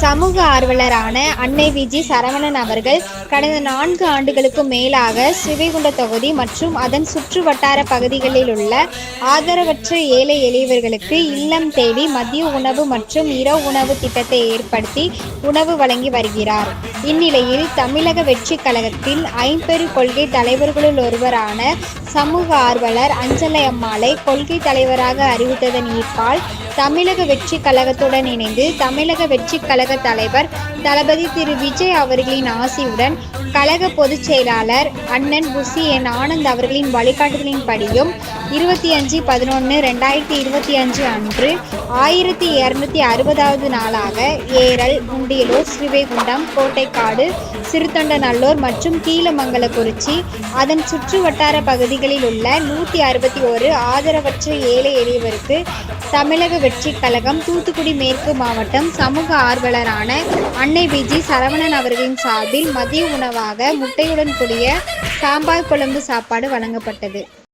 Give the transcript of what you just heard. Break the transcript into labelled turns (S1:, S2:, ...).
S1: சமூக ஆர்வலரான அன்னை விஜி சரவணன் அவர்கள் கடந்த நான்கு ஆண்டுகளுக்கும் மேலாக ஸ்ரீவைகுண்ட தொகுதி மற்றும் அதன் சுற்று வட்டார பகுதிகளில் உள்ள ஆதரவற்ற ஏழை எளியவர்களுக்கு இல்லம் தேடி மதிய உணவு மற்றும் இரவு உணவு திட்டத்தை ஏற்படுத்தி உணவு வழங்கி வருகிறார். இந்நிலையில் தமிழக வெற்றி கழகத்தில் ஐம்பெரு கொள்கை தலைவர்களுள் ஒருவரான சமூக ஆர்வலர் அஞ்சலை அம்மாளை கொள்கை தலைவராக அறிவித்ததன் ஈர்ப்பால் தமிழக வெற்றி கழகத்துடன் இணைந்து தமிழக வெற்றி கழக தலைவர் தளபதி திரு விஜய் அவர்களின் ஆசியுடன் கழக பொதுச் செயலாளர் அண்ணன் புசி என் ஆனந்த் அவர்களின் வழிகாட்டுதலின்படியும் இருபத்தி அஞ்சு பதினொன்று ரெண்டாயிரத்தி இருபத்தி அஞ்சு அன்று ஆயிரத்தி இரநூத்தி அறுபதாவது நாளாக ஏரல் முண்டியலூர் ஸ்ரீவைகுண்டம் கோட்டைக்காடு சிறுத்தொண்டநல்லூர் மற்றும் கீழமங்கலக்குறிச்சி அதன் சுற்று வட்டார பகுதி பகுதிகளில் உள்ள நூற்றி அறுபத்தி ஒரு ஆதரவற்ற ஏழை எளியவருக்கு தமிழக வெற்றி கழகம் தூத்துக்குடி மேற்கு மாவட்டம் சமூக ஆர்வலரான அன்னை விஜி சரவணன் அவர்களின் சார்பில் மதிய உணவாக முட்டையுடன் கூடிய சாம்பார் குழம்பு சாப்பாடு வழங்கப்பட்டது.